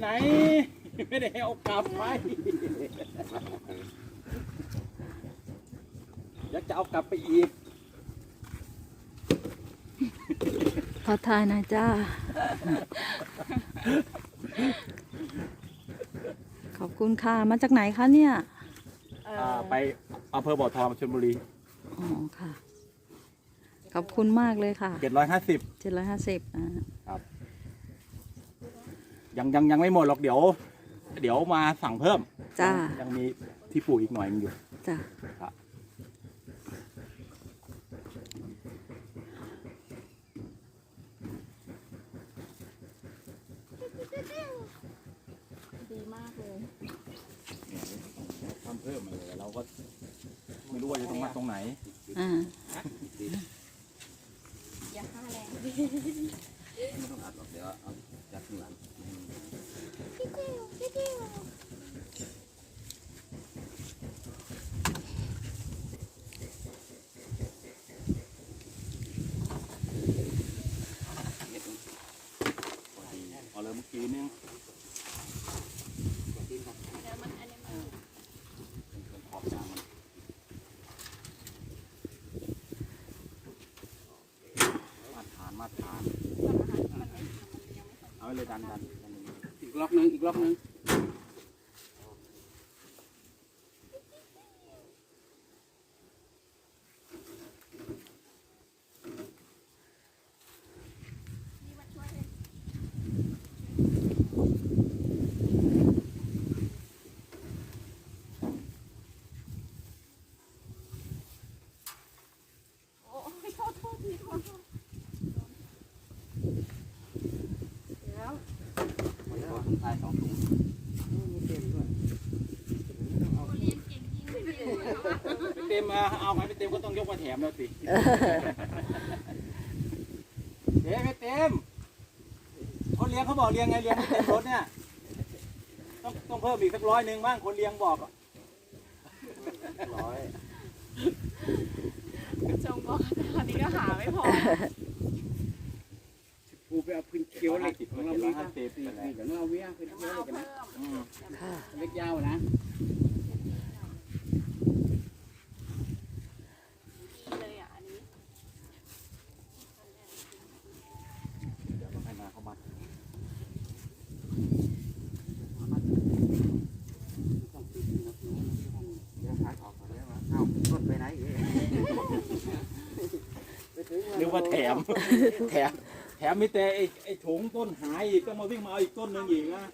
ไหน ไม่ได้ให้เอากลับไปอยากจะเอากลับไปอีกขอทายหน่อยจ้า ขอบคุณค่ะ มาจากไหนคะเนี่ย อ่าไปอำเภอบ่อทองชลบุรีอ๋อค่ะ ขอบคุณมากเลยค่ะเจ็ดร้อยห้าสิบเจ็ดร้อยห้าสิบอ่า ยังยังยังไม่หมดหรอกเดี๋ยว เดี๋ยวมาสั่งเพิ่มจ้า ยังมีที่ปลูกอีกหน่อยนึงอยู่ จ้าครับ ดีมากเลย ทำเพิ่มมาเลยเราก็ไม่รู้ว่าจะต้องมาตรงไหน อ่า อย่าฆ่าแรง ไม่ต้องอัดหรอกเดี๋ยวเอาจากข้างหลัง พี่ จิ๋วพี่จิ๋วพอดีพอเลยเมื่อกี้นึงเดี๋ยวมันอันนี้มันเป็นขอบยางมันมาฐานมาตรฐานเอาไว้เลยดันดัน ดันอย่างนี้ อีกล็อกนึงอีกล็อกนึง นี่มาช่วยเลย โอ้ยโทษโทษทีโทษโทษเดี๋ยว คนไทยสองถุงเรียนเก่งจริงเลยพี่ไม่เต็มอะเอาไหมไม่เต็มก็ต้องยกมาแถมแล้วสิเฮ้ไม่เต็มคนเลี้ยงเขาบอกเลี้ยงไงเลี้ยงไม่เต็มรถเนี่ยต้องต้องเพิ่มอีกสักร้อยหนึ่งบ้างคนเลี้ยงบอกอะร้อยจงบอกตอนนี้ก็หาไม่พอ กูไปเอาพื้นเขียวเหล็กของเราเจ็ดร้มีอยห้าสิบนี่เดี๋ยวเราเวียพื้นเดี๋ยวเขียมาวเหเอาล็กเพิ่นะมอืมค่ะเล็กยาวนะดีเลยอะอันนี้เดี๋ยวเราให้นาเขามาเดี๋ยวขายออกก่อนแล้วเอ้าต้นไปไหนอีกนึกว่าแถม แถมแถ มมีแต่ไอ้ไอ้ถุงต้นหายอีกก็มาวิ่งมาเอาอีกต้นหนึ่งอีกนะ